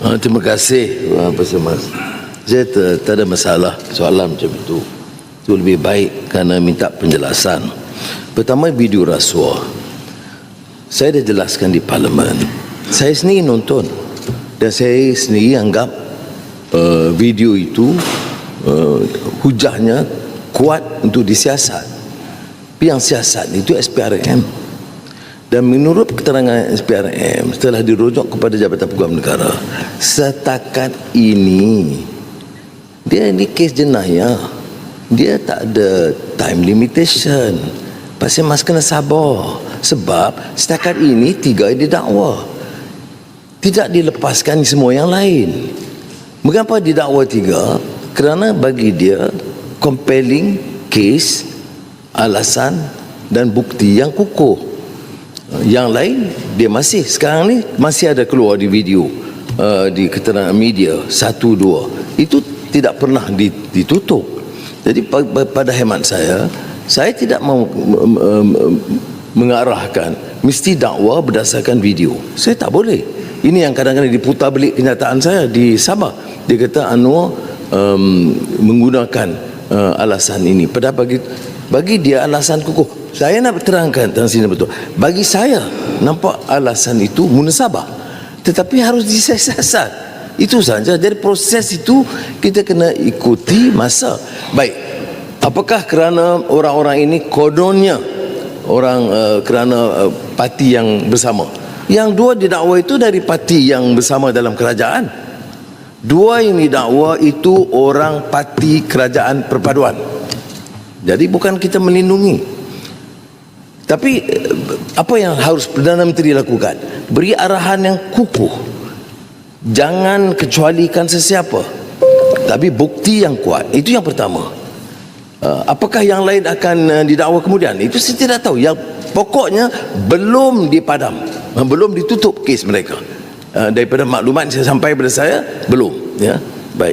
Uh, terima kasih uh, Pastor Mas. Saya tak, tak ada masalah soalan macam itu. Itu lebih baik kerana minta penjelasan. Pertama video rasuah. Saya dah jelaskan di parlimen. Saya sendiri nonton dan saya sendiri anggap uh, video itu uh, hujahnya kuat untuk disiasat. Tapi yang siasat itu SPRM. Dan menurut keterangan SPRM setelah dirujuk kepada Jabatan Peguam Negara, setakat ini dia ini kes jenayah. Dia tak ada time limitation. Pasal mas kena sabar. Sebab setakat ini tiga didakwa. Tidak dilepaskan semua yang lain. Mengapa didakwa tiga? Kerana bagi dia compelling case, alasan dan bukti yang kukuh. Yang lain dia masih sekarang ni masih ada keluar di video uh, di keterangan media satu dua itu tidak pernah ditutup. Jadi pada hemat saya saya tidak mau mengarahkan mesti dakwa berdasarkan video. Saya tak boleh. Ini yang kadang-kadang diputar balik kenyataan saya di Sabah. Dia kata Anwar um, menggunakan uh, alasan ini. Padahal bagi bagi dia alasan kukuh. Saya nak terangkan tentang sini betul. Bagi saya nampak alasan itu munasabah. Tetapi harus disiasat. Itu saja. Jadi proses itu kita kena ikuti masa. Baik. Apakah kerana orang-orang ini kononnya orang uh, kerana uh, parti yang bersama? Yang dua didakwa itu dari parti yang bersama dalam kerajaan. Dua yang didakwa itu orang parti kerajaan perpaduan. Jadi bukan kita melindungi. Tapi apa yang harus Perdana Menteri lakukan? Beri arahan yang kukuh. Jangan kecualikan sesiapa. Tapi bukti yang kuat. Itu yang pertama. Uh, apakah yang lain akan uh, didakwa kemudian? Itu saya tidak tahu. Yang pokoknya belum dipadam. Belum ditutup kes mereka. Daripada maklumat yang saya sampai kepada saya, belum. Ya.